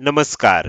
नमस्कार.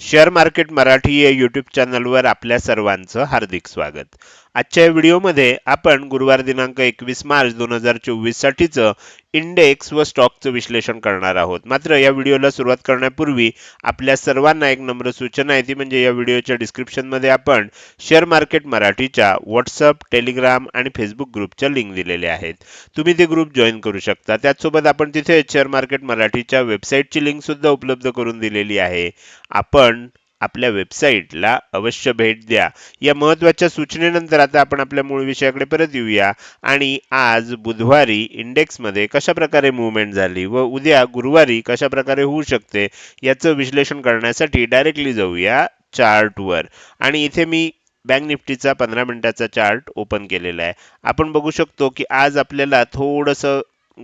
Share market Marathi या YouTube चॅनलवर आपल्या सर्वांचं हार्दिक स्वागत. आजच्या व्हिडिओमध्ये आपण गुरुवार दिनांक एकवीस मार्च दोन हजार चोवीस साठीचं इंडेक्स व स्टॉकचं विश्लेषण करणार आहोत. मात्र या व्हिडिओला सुरुवात करण्यापूर्वी आपल्या सर्वांना एक नम्र सूचना आहे. ती म्हणजे या व्हिडिओच्या डिस्क्रिप्शनमध्ये आपण शेअर मार्केट मराठीच्या व्हॉट्सअप टेलिग्राम आणि फेसबुक ग्रुपच्या लिंक दिलेल्या आहेत. तुम्ही ते ग्रुप जॉईन करू शकता. त्याचसोबत आपण तिथे शेअर मार्केट मराठीच्या वेबसाईटची लिंकसुद्धा उपलब्ध करून दिलेली आहे. आपण आपल्या वेबसाईटला अवश्य भेट द्या. या महत्त्वाच्या सूचनेनंतर आता आपण आपल्या मूळ विषयाकडे परत येऊया. आणि आज बुधवारी इंडेक्समध्ये कशा प्रकारे मुवमेंट झाली व उद्या गुरुवारी कशा प्रकारे होऊ शकते याचं विश्लेषण करण्यासाठी डायरेक्टली जाऊया चार्टवर आणि इथे मी बँक निफ्टीचा पंधरा मिनिटाचा चार्ट ओपन केलेला आहे. आपण बघू शकतो की आज आपल्याला थोडंसं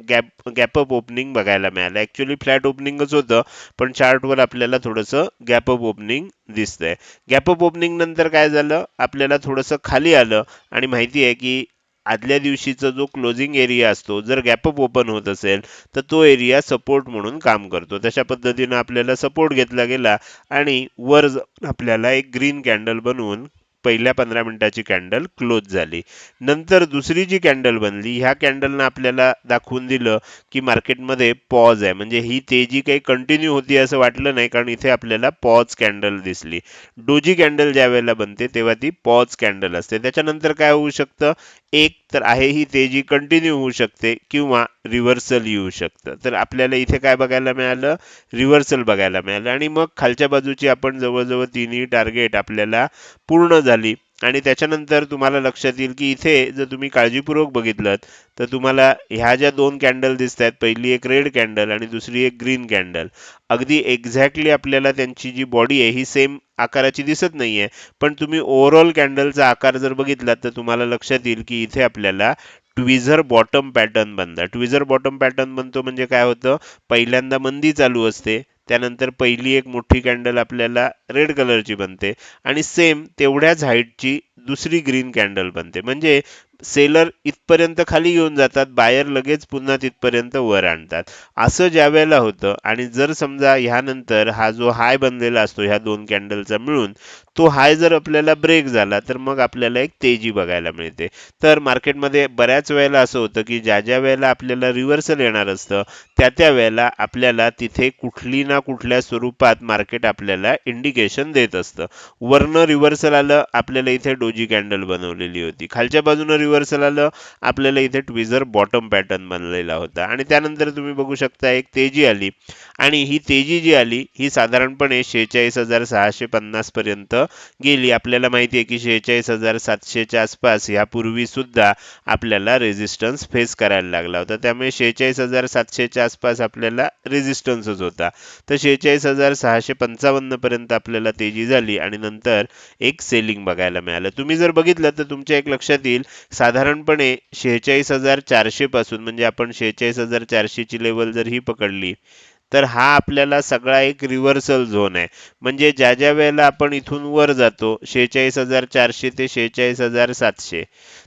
गॅप गॅपअप ओपनिंग बघायला मिळालं. ॲक्च्युली फ्लॅट ओपनिंगच होतं पण चार्टवर आपल्याला थोडंसं गॅपअप ओपनिंग दिसतंय. गॅपअप ओपनिंग नंतर काय झालं? आपल्याला थोडंसं खाली आलं आणि माहिती आहे की आदल्या दिवशीचा जो क्लोजिंग एरिया असतो जर गॅपअप ओपन होत असेल तर तो एरिया सपोर्ट म्हणून काम करतो. तशा पद्धतीनं आपल्याला सपोर्ट घेतला गेला आणि वर आपल्याला एक ग्रीन कॅन्डल बनवून पहिल्या पंधरा मिनिटाची कॅन्डल क्लोज झाली. नंतर दुसरी जी कॅन्डल बनली ह्या कॅन्डलनं आपल्याला दाखवून दिलं की मार्केटमध्ये पॉज आहे. म्हणजे ही तेजी काही कंटिन्यू होती असं वाटलं नाही कारण इथे आपल्याला पॉज कॅन्डल दिसली. डोजी कॅन्डल ज्या वेळेला बनते तेव्हा ती पॉज कॅन्डल असते. त्याच्यानंतर काय होऊ शकतं? एक तर आहे ही तेजी कंटिन्यू होऊ शकते किंवा रिव्हर्सल येऊ शकतं. तर आपल्याला इथे काय बघायला मिळालं? रिव्हर्सल बघायला मिळालं. आणि मग खालच्या बाजूची आपण जवळजवळ तिन्ही टार्गेट आपल्याला पूर्ण झाली. आणि त्याच्यानंतर तुम्हाला लक्षात येईल की इथे जर तुम्ही काळजीपूर्वक बघितलं तर तुम्हाला ह्या ज्या दोन कॅन्डल दिसत आहेत पहिली एक रेड कॅन्डल आणि दुसरी एक ग्रीन कॅन्डल. अगदी एक्झॅक्टली आपल्याला त्यांची जी बॉडी आहे ही सेम आकाराची दिसत नाहीये. पण तुम्ही ओव्हरऑल कॅन्डलचा आकार जर बघितला तर तुम्हाला लक्षात येईल की इथे आपल्याला ट्विझर बॉटम पॅटर्न बनला. ट्विझर बॉटम पॅटर्न बनतो म्हणजे काय होतं? पहिल्यांदा मंदी चालू असते त्यानंतर पहिली एक मोठी कॅन्डल आपल्याला रेड कलरची बनते आणि सेम तेवढ्याच हाईटची दुसरी ग्रीन कॅन्डल बनते. म्हणजे सेलर इथपर्यंत खाली घेऊन जातात बायर लगेच पुन्हा तिथपर्यंत वर आणतात. असं ज्या वेळेला होतं आणि जर समजा ह्यानंतर हा जो हाय बनलेला असतो ह्या दोन कॅन्डलचा मिळून तो हाय जर आपल्याला ब्रेक झाला तर मग आपल्याला एक तेजी बघायला मिळते. तर मार्केटमध्ये बऱ्याच वेळेला असं होतं की ज्या ज्या वेळेला आपल्याला रिव्हर्सल येणार असतं त्या त्या वेळेला आपल्याला तिथे कुठली ना कुठल्या स्वरूपात मार्केट आपल्याला इंडिकेशन देत असतं. वरनं रिव्हर्सल आलं आपल्याला इथे डोजी कॅन्डल बनवलेली होती. खालच्या बाजूनं रिव्हर्सल आलं आपल्याला इथे ट्विझर बॉटम पॅटर्न बनलेला होता. आणि त्यानंतर तुम्ही बघू शकता एक तेजी आली. आणि ही तेजी जी आली ही साधारणपणे शेहेचाळीस हजार सहाशे पन्नास पर्यंत गेली. आपल्याला माहिती आहे की शेहेचाळीस हजार सातशेच्या आसपास यापूर्वी सुद्धा आपल्याला रेझिस्टन्स फेस करायला लागला होता. त्यामुळे शेहेचाळीस हजार सातशेच्या आसपास आपल्याला रेझिस्टन्सच होता. तर शेहेचाळीस हजार सहाशे पंचावन्न पर्यंत आपल्याला तेजी झाली आणि नंतर एक सेलिंग बघायला मिळालं. तुम्ही जर बघितलं तर तुमच्या एक लक्षात येईल साधारणपणे शेहेचाळीस हजार चारशे पासून म्हणजे आपण शेहेचाळीस हजार चारशेची लेवल जर ही पकडली तर हा आपल्याला सगळा एक रिव्हर्सल झोन आहे. म्हणजे ज्या ज्या वेळेला आपण इथून वर जातो शेहेचाळीस हजार चारशे ते शेहेचाळीस हजार सातशे.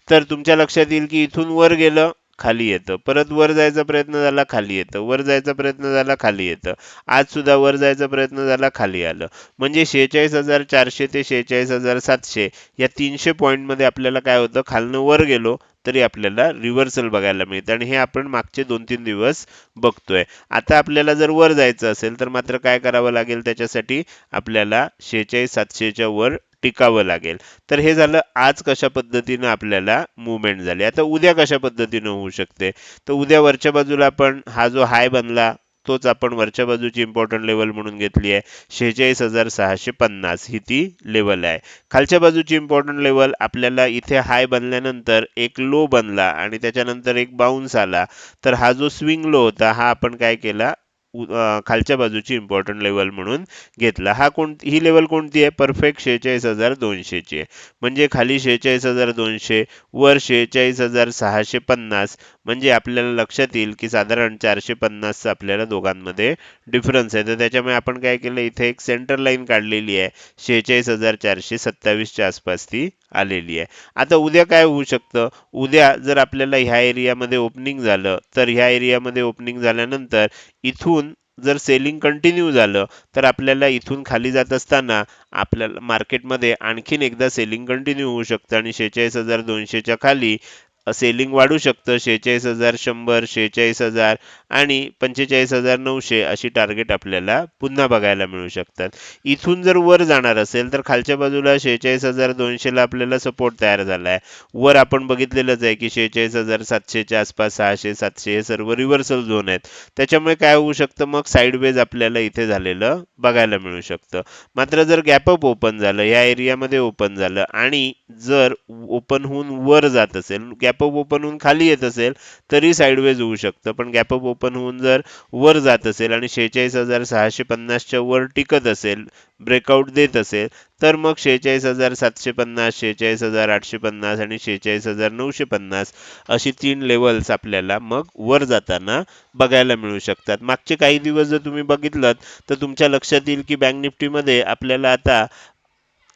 तर तुमच्या लक्षात येईल की इथून वर गेलं खाली येतं. परत वर जायचा प्रयत्न झाला खाली येतं. वर जायचा प्रयत्न झाला खाली येतं. आज सुद्धा वर जायचा प्रयत्न झाला खाली आलं. म्हणजे शेहेचाळीस हजार चारशे ते शेहेचाळीस हजार सातशे या तीनशे पॉईंटमध्ये आपल्याला काय होतं? खालनं वर गेलो तरी आपल्याला रिव्हर्सल बघायला मिळतं. आणि हे आपण मागचे दोन तीन दिवस बघतोय. आता आपल्याला जर वर जायचं असेल तर मात्र काय करावं लागेल? त्याच्यासाठी आपल्याला शेहेचाळीस सातशेच्या वर टिकावं लागेल. तर हे झालं आज कशा पद्धतीनं आपल्याला मुवमेंट झाली? आता उद्या कशा पद्धतीनं होऊ शकते? तर उद्या वरच्या बाजूला आपण हा जो हाय बनला तोच आपण वरच्या बाजूची इम्पॉर्टंट लेवल म्हणून घेतली आहे. शेहेचाळीस हजार सहाशे पन्नास ही ती लेवल आहे. खालच्या बाजूची इम्पॉर्टंट लेवल आपल्याला इथे हाय बनल्यानंतर एक लो बनला आणि त्याच्यानंतर एक बाउन्स आला. तर हा जो स्विंग लो होता हा आपण काय केला? खालच्या बाजूची इम्पॉर्टंट लेवल म्हणून घेतला. हा कोण ही लेवल कोणती आहे? परफेक्ट शेहेचाळीस हजार दोनशेची आहे. म्हणजे खाली शेहेचाळीस हजार दोनशे वर शेहेचाळीस हजार सहाशे पन्नास म्हणजे आपल्याला लक्षात येईल की साधारण चारशे पन्नासचा आपल्याला दोघांमध्ये डिफरन्स आहे. तर त्याच्यामुळे आपण काय केलं इथे एक सेंटर लाईन काढलेली आहे. शेहेचाळीस हजार चारशे सत्तावीसच्या आसपास ती आलेली आहे. आता उद्या काय होऊ शकतं? उद्या जर आपल्याला ह्या एरियामध्ये ओपनिंग झालं तर ह्या एरियामध्ये ओपनिंग झाल्यानंतर इथून जर सेलिंग कंटिन्यू झालं तर आपल्याला इथून खाली जात असताना आपल्याला मार्केटमध्ये आणखीन एकदा सेलिंग कंटिन्यू होऊ शकतं. आणि शेहेचाळीस हजार दोनशेच्या खाली सेलिंग वाढू शकतं शेहेचाळीस हजार शंभर शेहेचाळीस हजार आणि पंचेचाळीस हजार नऊशे अशी टार्गेट आपल्याला पुन्हा बघायला मिळू शकतात. इथून जर वर जाणार असेल तर खालच्या बाजूला शेहेचाळीस हजार दोनशेला आपल्याला सपोर्ट तयार झाला आहे वर आपण बघितलेलंच आहे की शेहेचाळीस हजार सातशेच्या आसपास सहाशे सातशे हे सर्व रिव्हर्सल झोन आहेत. त्याच्यामुळे काय होऊ शकतं मग? साईडवेज आपल्याला इथे झालेलं बघायला मिळू शकतं. मात्र जर गॅपअप ओपन झालं या एरियामध्ये ओपन झालं आणि जर ओपन होऊन वर जात असेल गॅप गॅपअप ओपन होऊन खाली येत असेल तरी साईडवेज होऊ शकतं. पण गॅपअप ओपन होऊन जर वर जात असेल आणि शेहेचाळीस हजार सहाशे पन्नासच्या वर टिकत असेल ब्रेकआउट देत असेल तर मग शेहेचाळीस हजार सातशे पन्नास शेहेचाळीस हजार आठशे पन्नास आणि शेहेचाळीस हजार नऊशे पन्नास अशी तीन लेवल्स आपल्याला मग वर जाताना बघायला मिळू शकतात. मागचे काही दिवस जर तुम्ही बघितलं तर तुमच्या लक्षात येईल की बँक निफ्टीमध्ये आपल्याला आता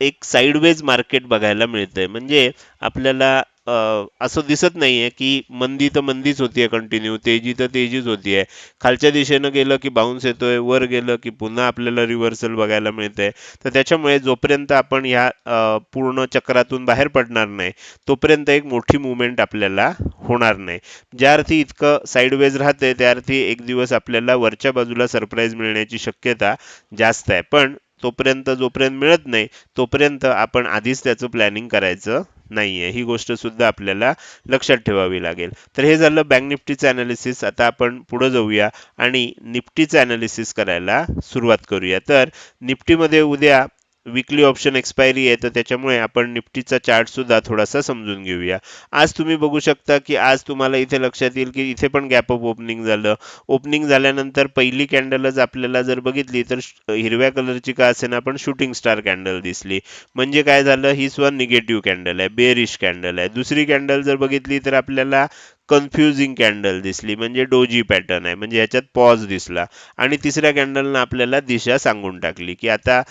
एक साईडवेज मार्केट बघायला मिळतंय. म्हणजे आपल्याला असं दिसत नाही आहे की मंदी तर मंदीच होती आहे कंटिन्यू तेजी तर तेजीच होती आहे खालच्या दिशेनं गेलं की बाउन्स येतोय वर गेलं की पुन्हा आपल्याला रिव्हर्सल बघायला मिळते तर त्याच्यामुळे जोपर्यंत आपण ह्या पूर्ण चक्रातून बाहेर पडणार नाही तोपर्यंत एक मोठी मुवमेंट आपल्याला होणार नाही. ज्या अर्थी इतकं साईडवेज राहते त्या अर्थी एक दिवस आपल्याला वरच्या बाजूला सरप्राईज मिळण्याची शक्यता जास्त आहे. पण तोपर्यंत जोपर्यंत मिळत नाही तोपर्यंत आपण आधीच त्याचं प्लॅनिंग करायचं नाहीये. ही गोष्ट सुद्धा आपल्याला लक्षात ठेवावी लागेल. तर हे झालं बँक निफ्टीचं अनालिसिस आता आपण पुढं जाऊया आणि निफ्टीचं अनालिसिस करायला सुरुवात करूया. तर निफ्टीमध्ये उद्या विकली ऑप्शन एक्सपायरी आहे तर त्याच्यामुळे आपण निफ्टीचा चार्ट सुद्धा थोडासा समजून घेऊया. आज तुम्ही बघू शकता की आज तुम्हाला इथे लक्षात येईल की इथे पण गॅप ऑफ ओपनिंग झालं. ओपनिंग झाल्यानंतर पहिली कॅन्डलच आपल्याला जर बघितली तर हिरव्या कलरची का असेना पण शूटिंग स्टार कॅन्डल दिसली. म्हणजे काय झालं? ही सुद्धा निगेटिव्ह कॅन्डल आहे बेरिश कॅन्डल आहे. दुसरी कॅन्डल जर बघितली तर आपल्याला कन्फ्युजिंग कॅन्डल दिसली म्हणजे डोजी पॅटर्न आहे. म्हणजे ह्याच्यात पॉज दिसला. आणि तिसऱ्या कॅन्डलनं आपल्याला दिशा सांगून टाकली की आता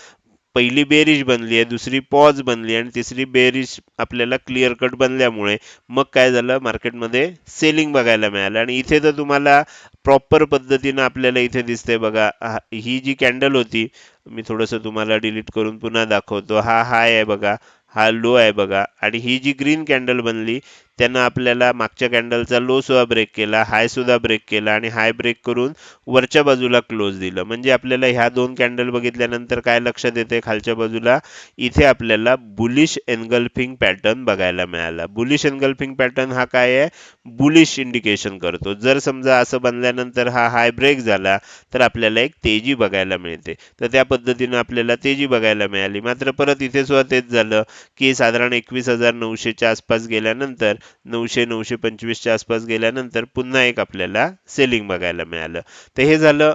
पहिली बेरीज बनली आहे दुसरी पॉज बनली आणि तिसरी बेरीज आपल्याला क्लिअर कट बनल्यामुळे मग काय झालं? मार्केटमध्ये सेलिंग बघायला मिळालं. आणि इथे तर तुम्हाला प्रॉपर पद्धतीनं आपल्याला इथे दिसते बघा. ही जी कॅन्डल होती मी थोडंसं तुम्हाला डिलीट करून पुन्हा दाखवतो. हा हाय आहे बघा. हा लो आहे बघा. आणि ही जी ग्रीन कॅन्डल बनली त्यानं आपल्याला मागच्या कॅन्डलचा लो सुद्धा ब्रेक केला हायसुद्धा ब्रेक केला आणि हाय ब्रेक करून वरच्या बाजूला क्लोज दिलं. म्हणजे आपल्याला ह्या दोन कॅन्डल बघितल्यानंतर काय लक्षात येते खालच्या बाजूला? इथे आपल्याला बुलिश एनगल्फिंग पॅटर्न बघायला मिळाला. बुलिश एनगल्फिंग पॅटर्न हा काय आहे? बुलिश इंडिकेशन करतो. जर समजा असं बनल्यानंतर हा हाय ब्रेक झाला तर आपल्याला एक तेजी बघायला मिळते. तर त्या पद्धतीनं आपल्याला तेजी बघायला मिळाली. मात्र परत इथे सुद्धा तेच झालं की साधारण एकवीस हजार नऊशेच्या आसपास गेल्यानंतर नऊशे नऊशे पंचवीसच्या आसपास गेल्यानंतर पुन्हा एक आपल्याला सेलिंग बघायला मिळालं. तर हे झालं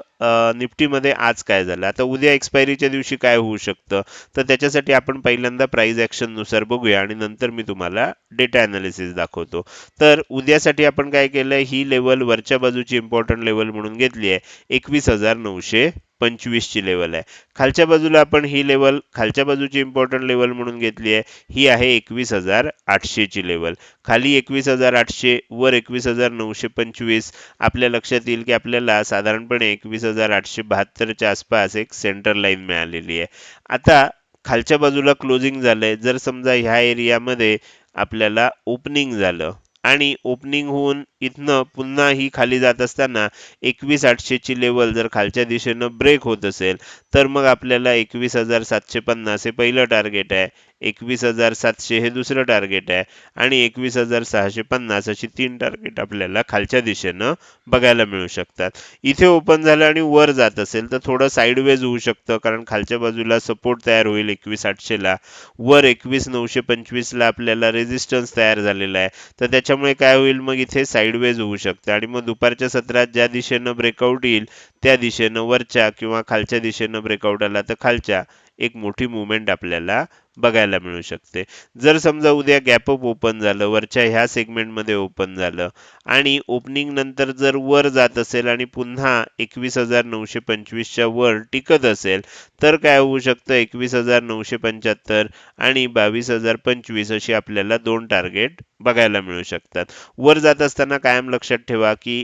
निफ्टीमध्ये आज काय झालं? आता उद्या एक्सपायरीच्या दिवशी काय होऊ शकतं? तर त्याच्यासाठी आपण पहिल्यांदा प्राईज ऍक्शननुसार बघूया आणि नंतर मी तुम्हाला डेटा ॲनालिसिस दाखवतो. तर उद्यासाठी आपण काय केलं ही लेवल वरच्या बाजूची इम्पॉर्टंट लेवल म्हणून घेतली आहे एकवीस हजार नऊशे पंचवीसची लेवल आहे. खालच्या बाजूला आपण ही लेवल खालच्या बाजूची इम्पॉर्टंट लेवल म्हणून घेतली आहे. ही आहे एकवीस हजार आठशेची लेवल खाली एकवीस हजार आठशे वर एकवीस हजार नऊशे पंचवीस. आपल्या लक्षात येईल की आपल्याला साधारणपणे एकवीस हजार आठशे बहात्तरच्या आसपास एक सेंटर लाईन मिळालेली आहे. आता खालच्या बाजूला क्लोजिंग झालंय. जर समजा ह्या एरियामध्ये आपल्याला ओपनिंग झालं आणि ओपनिंग होऊन इथनं पुन्हा ही खाली जात असताना एकवीस आठशेची लेवल जर खालच्या दिशेनं ब्रेक होत असेल तर मग आपल्याला एकवीस हजार सातशे पन्नास हे पहिलं टार्गेट आहे. एकवीस हजार सातशे हे दुसरं टार्गेट आहे. आणि एकवीस हजार सहाशे पन्नास अशी तीन टार्गेट आपल्याला खालच्या दिशेनं बघायला मिळू शकतात. इथे ओपन झालं आणि वर जात असेल तर थोडं साईडवेज होऊ शकतं कारण खालच्या बाजूला सपोर्ट तयार होईल एकवीस आठशेला. वर एकवीस नऊशे पंचवीसला आपल्याला रेझिस्टन्स तयार झालेला आहे. तर त्याच्यामुळे काय होईल मग इथे साईडवेज होऊ शकतं. आणि मग दुपारच्या सत्रात ज्या दिशेनं ब्रेकआउट येईल त्या दिशेनं वरच्या किंवा खालच्या दिशेनं ब्रेकआउट आला तर खालच्या एक मोठी मुवमेंट आपल्याला बघायला मिळू शकते. जर समजा उद्या गॅपअप ओपन झालं वरच्या ह्या सेगमेंटमध्ये ओपन झालं आणि ओपनिंग नंतर जर वर जात असेल आणि पुन्हा एकवीस हजार नऊशे पंचवीसच्या वर टिकत असेल तर काय होऊ शकतं? एकवीस हजार नऊशे पंच्याहत्तर आणि बावीस हजार पंचवीस अशी आपल्याला दोन टार्गेट बघायला मिळू शकतात. वर जात असताना कायम लक्षात ठेवा की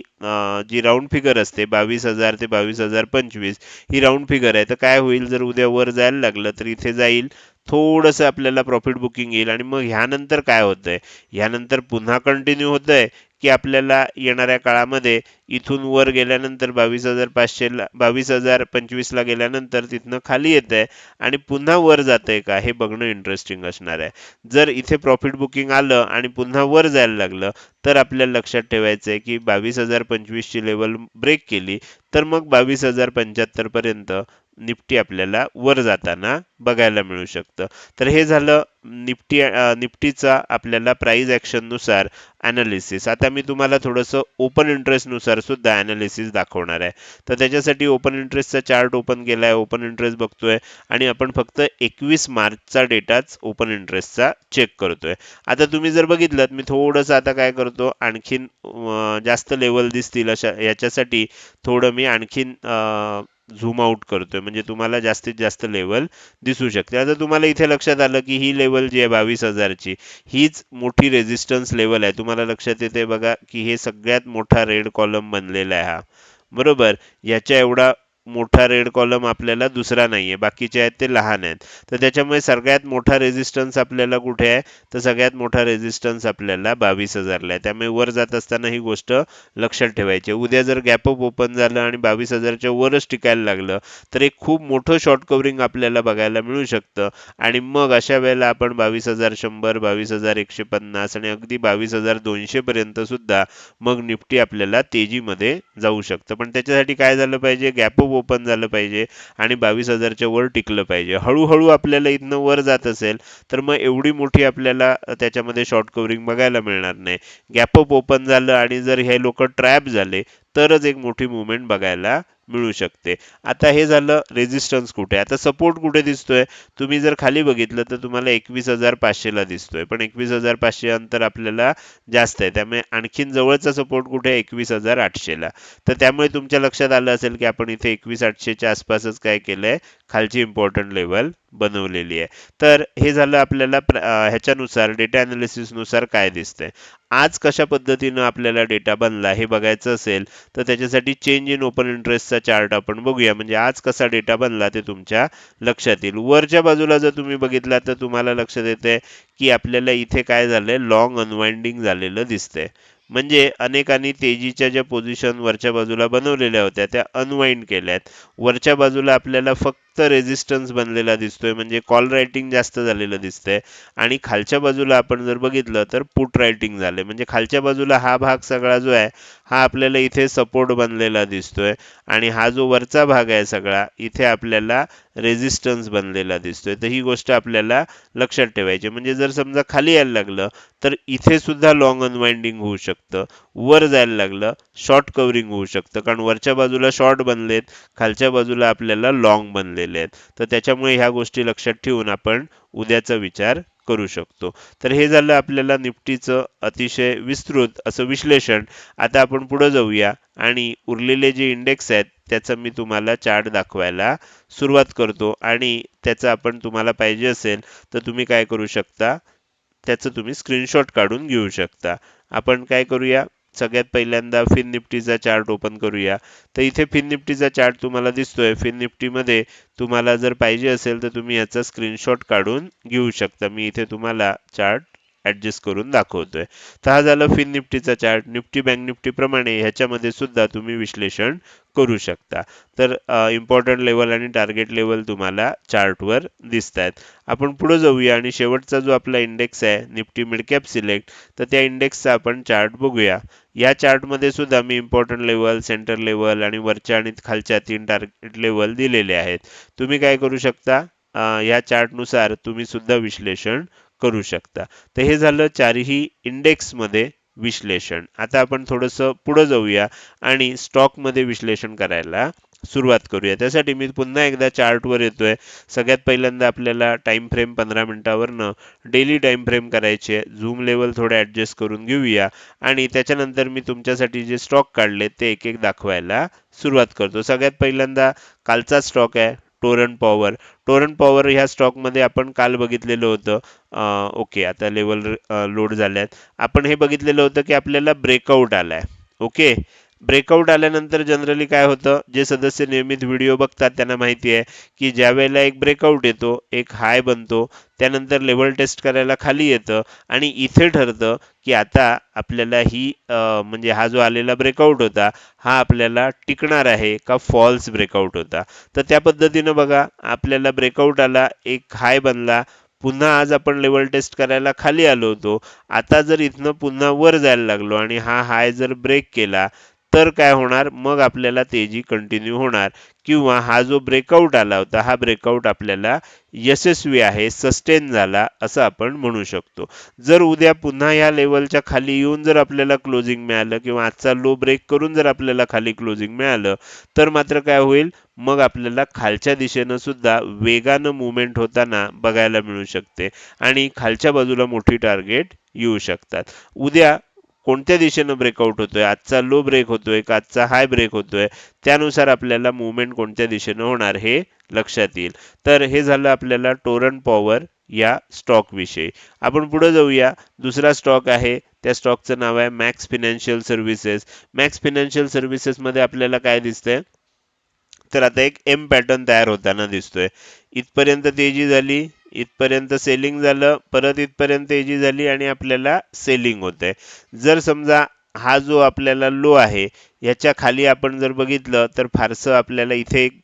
जी राऊंड फिगर असते बावीस हजार ते बावीस हजार पंचवीस ही राऊंड फिगर आहे. तर काय होईल? जर उद्या वर जायला लागलं तर इथे जाईल. थोडंसं आपल्याला प्रॉफिट बुकिंग येईल. आणि मग ह्यानंतर काय होतंय? ह्यानंतर पुन्हा कंटिन्यू होतंय की आपल्याला येणाऱ्या काळामध्ये इथून वर गेल्यानंतर बावीस हजार पाचशेला बावीस हजार पंचवीसला गेल्यानंतर तिथनं खाली येत आहे आणि पुन्हा वर जातंय का? हे बघणं इंटरेस्टिंग असणार आहे. जर इथे प्रॉफिट बुकिंग आलं आणि पुन्हा वर जायला लागलं तर आपल्याला लक्षात ठेवायचं आहे की बावीस हजार पंचवीसची लेवल ब्रेक केली तर मग बावीस हजार पंच्याहत्तरपर्यंत निफ्टी आपल्याला वर जाताना बघायला मिळू शकतं. तर हे झालं निफ्टी निफ्टीचा आपल्याला प्राईज ॲक्शननुसार ॲनालिसिस आता मी तुम्हाला थोडंसं ओपन इंटरेस्टनुसार सुद्धा ॲनालिसिस दाखवणार आहे. तर त्याच्यासाठी ओपन इंटरेस्टचा चार्ट ओपन केला आहे ओपन इंटरेस्ट बघतोय आणि आपण फक्त एकवीस मार्चचा डेटाच ओपन इंटरेस्टचा चेक करतोय. आता तुम्ही जर बघितलं मी थोडंसं आता काय करतो आणखीन जास्त लेवल दिसतील अशा याच्यासाठी थोडं मी आणखीन झूम आउट करतोय. म्हणजे तुम्हाला जास्तीत जास्त लेवल दिसू शकते. आता तुम्हाला इथे लक्षात आलं की ही लेवल जी आहे बावीस हजारची हीच मोठी रेझिस्टन्स लेवल आहे. तुम्हाला लक्षात येते बघा की हे सगळ्यात मोठा रेड कॉलम बनलेला आहे हा. बरोबर? याच्या एवढा मोठा रेड कॉलम आपल्याला दुसरा नाही आहे बाकीचे आहेत ते लहान आहेत. तर त्याच्यामुळे सगळ्यात मोठा रेझिस्टन्स आपल्याला कुठे आहे? तर सगळ्यात मोठा रेझिस्टन्स आपल्याला बावीस हजारला आहे. त्यामुळे वर जात असताना ही गोष्ट लक्षात ठेवायची आहे. उद्या जर गॅपअप ओपन झालं आणि बावीस हजारच्या वरच टिकायला लागलं तर एक खूप मोठं शॉर्ट कव्हरिंग आपल्याला बघायला मिळू शकतं. आणि मग अशा वेळेला आपण बावीस हजार शंभर बावीस हजार एकशे पन्नास आणि अगदी बावीस हजार दोनशेपर्यंत सुद्धा मग निफ्टी आपल्याला तेजीमध्ये जाऊ शकतं. पण त्याच्यासाठी काय झालं पाहिजे? गॅपअप ओपन झालं पाहिजे आणि बावीस हजारच्या वर टिकलं पाहिजे. हळूहळू आपल्याला इथनं वर जात असेल तर मग एवढी मोठी आपल्याला त्याच्यामध्ये शॉर्ट कव्हरिंग बघायला मिळणार नाही. गॅपअप ओपन झालं आणि जर हे लोक ट्रॅप झाले तरच एक मोठी मुवमेंट बघायला मिळू शकते. आता हे झालं रेझिस्टन्स कुठे? आता सपोर्ट कुठे दिसतोय? तुम्ही जर खाली बघितलं तर तुम्हाला एकवीस हजार पाचशेला दिसतोय. पण एकवीस हजार पाचशे अंतर आपल्याला जास्त आहे. त्यामुळे आणखीन जवळचा सपोर्ट कुठे? आहे एकवीस हजार आठशेला. तर त्यामुळे तुमच्या लक्षात आलं असेल की आपण इथे एकवीस आठशेच्या आसपासच काय केलंय? खालची इम्पॉर्टंट लेवल बनवलेली आहे. तर हे झालं आपल्याला ह्याच्यानुसार डेटा अनालिसिसनुसार काय दिसतंय? आज कशा पद्धतीनं आपल्याला डेटा बनला हे बघायचं असेल तर त्याच्यासाठी चेंज इन ओपन इंटरेस्टचा चार्ट आपण बघूया. म्हणजे आज कसा डेटा बनला ते तुमच्या लक्षात येईल. वरच्या बाजूला जर तुम्ही बघितला तर तुम्हाला लक्षात येते की आपल्याला इथे काय झालंय? लॉंग अनवाइंडिंग झालेलं दिसतंय. म्हणजे अनेकांनी तेजीच्या ज्या पोझिशन वरच्या बाजूला बनवलेल्या होत्या त्या अनवाइंड आहेत वरच्या बाजूला आपल्याला फक्त जास्त रेझिस्टन्स बनलेला दिसतोय. म्हणजे कॉल रायटिंग जास्त झालेलं दिसतंय. आणि खालच्या बाजूला आपण जर बघितलं तर पुट रायटिंग झाले म्हणजे खालच्या बाजूला हा भाग सगळा जो आहे हा आपल्याला इथे सपोर्ट बनलेला दिसतोय. आणि हा जो वरचा भाग आहे सगळा इथे आपल्याला रेझिस्टन्स बनलेला दिसतोय. तर ही गोष्ट आपल्याला लक्षात ठेवायची म्हणजे जर समजा खाली यायला लागलं तर इथे सुद्धा लॉंग अनवाइंडिंग होऊ शकतं. वर जायला लागलं शॉर्ट कव्हरिंग होऊ शकतं. कारण वरच्या बाजूला शॉर्ट बनलेत खालच्या बाजूला आपल्याला लॉंग दिलेले आहेत. तर त्याच्यामुळे ह्या गोष्टी लक्षात ठेवून आपण उद्याचा विचार करू शकतो. तर हे झालं आपल्याला निफ्टीचं अतिशय विस्तृत असं विश्लेषण. आता आपण पुढे जाऊया आणि उरलेले जे इंडेक्स आहेत त्याचं मी तुम्हाला चार्ट दाखवायला सुरुवात करतो. आणि त्याचं आपण तुम्हाला पाहिजे असेल तर तुम्ही काय करू शकता? त्याचं तुम्ही स्क्रीनशॉट काढून घेऊ शकता. आपण काय करूया? सगळ्यात पहिल्यांदा फिन निफ्टीचा चार्ट ओपन करूया. तर इथे फिन निफ्टीचा चार्ट तुम्हाला दिसतोय. फिन निफ्टीमध्ये तुम्हाला जर पाहिजे असेल तर तुम्ही याचा स्क्रीनशॉट काढून घेऊ शकता. मी इथे तुम्हाला चार्ट ॲडजस्ट करून दाखवतोय. तर हा झाला फिन निफ्टीचा चार्ट निफ्टी बँक निफ्टी प्रमाणे ह्याच्यामध्ये सुद्धा तुम्ही विश्लेषण करू शकता. तर इम्पॉर्टंट लेवल आणि टार्गेट लेवल तुम्हाला चार्टवर दिसत आहेत आपण पुढे जाऊया आणि शेवटचा जो आपला इंडेक्स आहे निफ्टी मिडकॅप सिलेक्ट तर त्या इंडेक्सचा आपण चार्ट बघूया. या चार्टमध्ये सुद्धा मी इम्पॉर्टंट लेवल सेंटर लेवल आणि वरच्या आणि खालच्या तीन टार्गेट लेवल दिलेले आहेत. तुम्ही काय करू शकता? या चार्टनुसार तुम्ही सुद्धा विश्लेषण करू शकता. तर हे झालं चारही इंडेक्समध्ये विश्लेषण. आता आपण थोडंसं पुढं जाऊया आणि स्टॉकमध्ये विश्लेषण करायला सुरुवात करूया. त्यासाठी मी पुन्हा एकदा चार्टवर येतोय. सगळ्यात पहिल्यांदा आपल्याला टाइम फ्रेम पंधरा मिनिटावरनं डेली टाइम फ्रेम करायची आहे. झूम लेवल थोडे ॲडजस्ट करून घेऊया. आणि त्याच्यानंतर मी तुमच्यासाठी जे स्टॉक काढले ते एक एक दाखवायला सुरुवात करतो. सगळ्यात पहिल्यांदा कालचा स्टॉक आहे टोरन पॉवर टोरन पॉवर ह्या स्टॉकमध्ये आपण काल बघितलेलं होतं. ओके आता लेवल लोड झाल्यात. आपण हे बघितलेलं होतं की आपल्याला ब्रेकआउट आलाय. ओके ब्रेकआउट आल्यानंतर जनरली काय होतं? जे सदस्य नियमित व्हिडिओ बघतात त्यांना माहिती आहे की ज्या वेळेला एक ब्रेकआउट येतो एक हाय बनतो त्यानंतर लेवल टेस्ट करायला खाली येतं आणि इथे ठरतं की आता आपल्याला ही म्हणजे हा जो आलेला ब्रेकआउट होता हा आपल्याला टिकणार आहे का फॉल्स ब्रेकआउट होता? तर त्या पद्धतीनं बघा आपल्याला ब्रेकआउट आला एक हाय बनला पुन्हा आज आपण लेवल टेस्ट करायला खाली आलो होतो. आता जर इथनं पुन्हा वर जायला लागलो आणि हा हाय जर ब्रेक केला तर काय होणार? मग आपल्याला तेजी कंटिन्यू होणार. किंवा हा जो ब्रेकआउट आला होता हा ब्रेकआउट आपल्याला यशस्वी आहे सस्टेन झाला असं आपण म्हणू शकतो. जर उद्या पुन्हा या लेवलच्या खाली येऊन जर आपल्याला क्लोजिंग मिळालं किंवा आजचा लो ब्रेक करून जर आपल्याला खाली क्लोजिंग मिळालं तर मात्र काय होईल? मग आपल्याला खालच्या दिशेनं सुद्धा वेगानं मुवमेंट होताना बघायला मिळू शकते आणि खालच्या बाजूला मोठी टार्गेट येऊ शकतात. उद्या कोणत्या दिशेनं ब्रेकआउट होतोय? आजचा लो ब्रेक होतोय का? आजचा हाय ब्रेक होतोय? त्यानुसार आपल्याला मुवमेंट कोणत्या दिशेनं होणार हे लक्षात येईल. तर हे झालं आपल्याला टोरन पॉवर या स्टॉकविषयी आपण पुढे जाऊया. दुसरा स्टॉक आहे. त्या स्टॉकचं नाव आहे Max Financial Services Max Financial सर्व्हिसेसमध्ये आपल्याला काय दिसतंय? तर आता एक एम पॅटर्न तयार होताना दिसतोय. इथपर्यंत तेजी झाली. इथपर्यंत सेलिंग झालं परत इथपर्यंत एजी झाली आणि आपल्याला सेलिंग होत आहे जर समजा हा जो आपल्याला लो आहे याच्या खाली आपण जर बघितलं तर फारसं आपल्याला इथे एक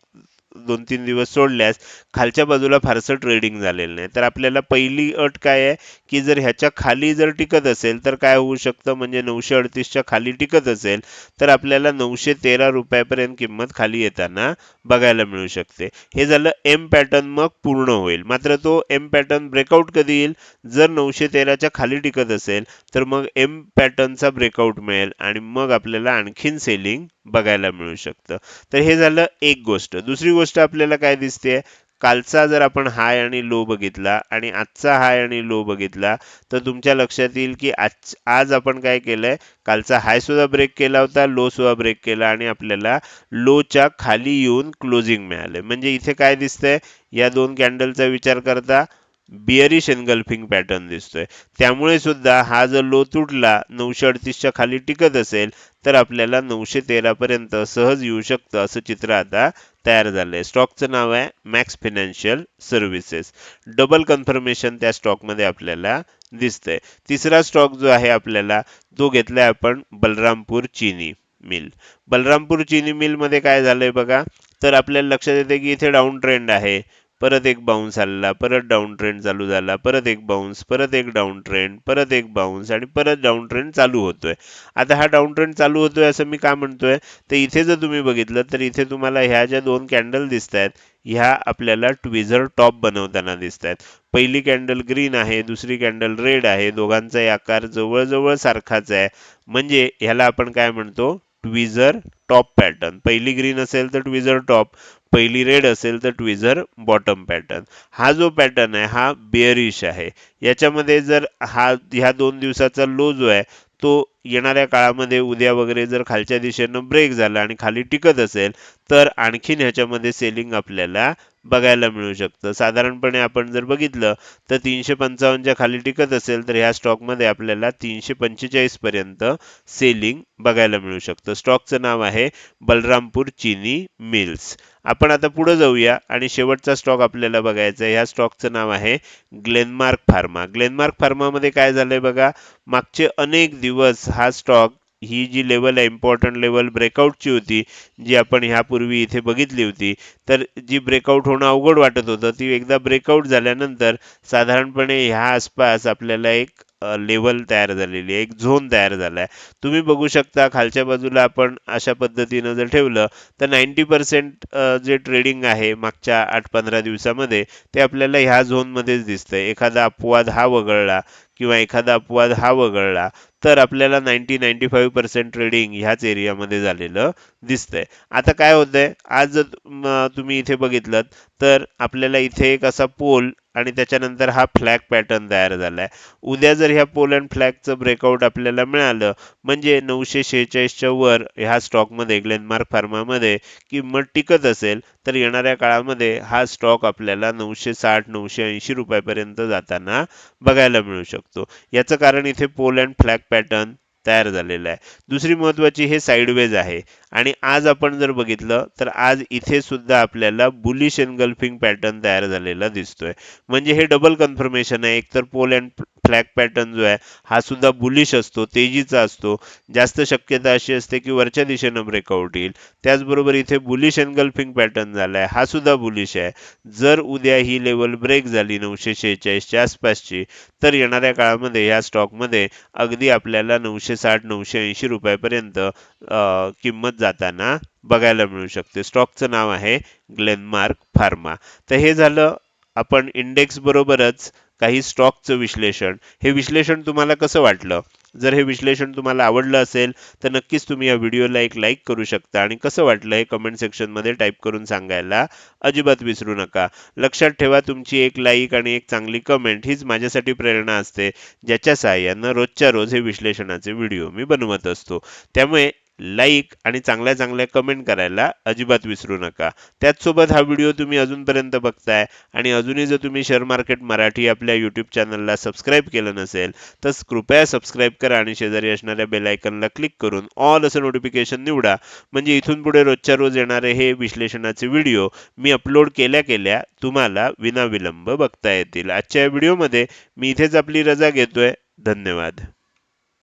दोन तीन दिवस सोडल्यास खालच्या बाजूला फारसं ट्रेडिंग झालेलं नाही. तर आपल्याला पहिली अट काय आहे? की जर ह्याच्या खाली जर टिकत असेल तर काय होऊ शकतं? म्हणजे नऊशे अडतीसच्या खाली टिकत असेल तर आपल्याला नऊशे तेरा रुपयापर्यंत किंमत खाली येताना बघायला मिळू शकते. हे झालं एम पॅटर्न मग पूर्ण होईल. मात्र तो एम पॅटर्न ब्रेकआउट कधी येईल? जर नऊशे तेराच्या खाली टिकत असेल तर मग एम पॅटर्नचा ब्रेकआउट मिळेल आणि मग आपल्याला आणखीन सेलिंग बघायला मिळू शकतं. तर हे झालं एक गोष्ट. दुसरी गोष्ट आपल्याला काय दिसते कालचा जर आपण हाय आणि लो बघितला आणि आजचा हाय आणि लो बघितला तर तुमच्या लक्षात येईल की आज आज आपण काय केलंय? कालचा हाय सुद्धा ब्रेक केला होता लो सुद्धा ब्रेक केला आणि आपल्याला लोच्या खाली येऊन क्लोजिंग मिळाले. म्हणजे इथे काय दिसतंय? या दोन कॅन्डलचा विचार करता बिअरिश एनगल्फिंग पॅटर्न दिसतोय. त्यामुळे सुद्धा हा जर लो तुटला नऊशे अडतीसच्या खाली टिकत असेल तर आपल्याला नऊशे तेरा पर्यंत सहज येऊ शकतं असं चित्र आता तयार झालंय. स्टॉकचं नाव आहे Max Financial Services. Double confirmation त्या स्टॉकमध्ये आपल्याला दिसतंय. तिसरा स्टॉक जो आहे आपल्याला तो घेतलाय आपण बलरामपूर चिनी मिल. बलरामपूर चिनी मिलमध्ये काय झालंय बघा? तर आपल्याला लक्षात येते की इथे डाऊन ट्रेंड आहे. परत एक बाउन्स आलेला परत डाऊन ट्रेंड चालू झाला परत एक बाउन्स परत एक डाऊन ट्रेंड परत एक बाउन्स आणि परत डाऊन ट्रेंड चालू होतोय. आता हा डाऊन ट्रेंड चालू होतोय असं मी का म्हणतोय? तर इथे जर तुम्ही बघितलं तर इथे तुम्हाला ह्या ज्या दोन कॅन्डल दिसत आहेत ह्या आपल्याला ट्विझर टॉप बनवताना दिसत आहेत पहिली कॅन्डल ग्रीन आहे दुसरी कॅन्डल रेड आहे दोघांचाही आकार जवळजवळ सारखाच आहे. म्हणजे ह्याला आपण काय म्हणतो? ट्विझर टॉप पॅटर्न पहिली ग्रीन असेल तर ट्विझर टॉप पहिली रेड असेल तर ट्विझर बॉटम पॅटर्न हा जो पॅटर्न आहे हा बेअरिश आहे. याच्यामध्ये जर हा ह्या दोन दिवसाचा लो जो आहे तो येणाऱ्या काळामध्ये उद्या वगैरे जर खालच्या दिशेनं ब्रेक झाला आणि खाली टिकत असेल तर आणखीन ह्याच्यामध्ये सेलिंग आपल्याला बघायला मिळू शकतं. साधारणपणे आपण जर बघितलं तर तीनशे पंचावन्नच्या खाली टिकत असेल तर ह्या स्टॉकमध्ये आपल्याला तीनशे पंचेचाळीस पर्यंत सेलिंग बघायला मिळू शकतं. स्टॉकचं नाव आहे बलरामपूर चिनी मिल्स. आपण आता पुढे जाऊया आणि शेवटचा स्टॉक आपल्याला बघायचा आहे. ह्या स्टॉकचं नाव आहे ग्लेनमार्क फार्मा. ग्लेनमार्क फार्मामध्ये काय झालंय बघा मागचे अनेक दिवस हा स्टॉक ही जी लेवल आहे इम्पॉर्टंट लेवल ब्रेकआउटची होती जी आपण ह्यापूर्वी इथे बघितली होती तर जी ब्रेकआउट होणं अवघड वाटत होतं ती एकदा ब्रेकआउट झाल्यानंतर साधारणपणे ह्या आसपास आपल्याला एक लेवल तयार झालेली आहे एक झोन तयार झालाय. तुम्ही बघू शकता खालच्या बाजूला आपण अशा पद्धतीनं जर ठेवलं तर नाईन्टी पर्सेंट जे ट्रेडिंग आहे मागच्या आठ पंधरा दिवसामध्ये ते आपल्याला ह्या झोनमध्येच दिसतंय. एखादा अपवाद हा वगळला किंवा एखादा अपवाद हा वगळला तर आपल्याला ninety ninety five percent trading ह्याच एरियामध्ये झालेलं. दिसतंय. आता काय होतंय? आज जर तुम्ही इथे बघितलं तर आपल्याला इथे एक असा पोल आणि त्याच्यानंतर हा फ्लॅग पॅटर्न तयार झालाय. उद्या जर ह्या पोल अँड फ्लॅगचं ब्रेकआउट आपल्याला मिळालं म्हणजे नऊशे शेहेचाळीसच्या वर ह्या स्टॉकमध्ये ग्लेनमार्क फार्मामध्ये किंमत टिकत असेल तर येणाऱ्या काळामध्ये हा स्टॉक आपल्याला नऊशे साठ नऊशे ऐंशी रुपयापर्यंत जाताना बघायला मिळू शकतो. याचं कारण इथे पोल अँड फ्लॅग पॅटर्न तयार झालेला आहे. दुसरी महत्वाची हे साईडवेज आहे. आणि आज आपण जर बघितलं तर आज इथे सुद्धा आपल्याला बुलिश एनगल्फिंग पॅटर्न तयार झालेला दिसतोय. म्हणजे हे डबल कन्फर्मेशन आहे. एकतर पोल अँड फ्लॅग पॅटर्न जो आहे हा सुद्धा बुलिश असतो तेजीचा असतो. जास्त शक्यता अशी असते की वरच्या दिशेनं ब्रेकआउट येईल. त्याचबरोबर इथे बुलिश एनगल्फिंग पॅटर्न झालाय हा सुद्धा बुलिश आहे. जर उद्या ही लेवल ब्रेक झाली नऊशे शेहेचाळीसच्या आसपासची तर येणाऱ्या काळामध्ये या स्टॉकमध्ये अगदी आपल्याला नऊशे साठ नऊशे ऐंशी रुपयापर्यंत किंमत जाताना बघायला मिळू शकते. स्टॉकचं नाव आहे ग्लेनमार्क फार्मा तर हे झालं आपण इंडेक्स बरोबरच काही स्टॉकचं विश्लेषण. हे विश्लेषण तुम्हाला कसं वाटलं? जर हे विश्लेषण तुम्हाला आवडलं असेल तर नक्कीच तुम्ही या व्हिडिओला एक लाईक करू शकता. आणि कसं वाटलं हे कमेंट सेक्शनमध्ये टाईप करून सांगायला अजिबात विसरू नका. लक्षात ठेवा तुमची एक लाईक आणि एक चांगली कमेंट हीच माझ्यासाठी प्रेरणा असते ज्याच्या सहाय्यानं रोजच्या रोज हे विश्लेषणाचे व्हिडिओ मी बनवत असतो. त्यामुळे लाईक आणि चांगल्या चांगल्या कमेंट करायला अजिबात विसरू नका. त्याचसोबत हा व्हिडिओ तुम्ही अजूनपर्यंत बघताय आणि अजूनही जर तुम्ही शेअर मार्केट मराठी आपल्या यूट्यूब चॅनलला सबस्क्राईब केलं नसेल तर कृपया सबस्क्राईब करा आणि शेजारी असणाऱ्या बेलायकनला क्लिक करून ऑल असं नोटिफिकेशन निवडा. म्हणजे इथून पुढे रोजच्या रोज येणारे हे विश्लेषणाचे व्हिडिओ मी अपलोड केल्या केल्या तुम्हाला विनाविलंब बघता येतील. आजच्या या व्हिडिओमध्ये मी इथेच आपली रजा घेतोय. धन्यवाद.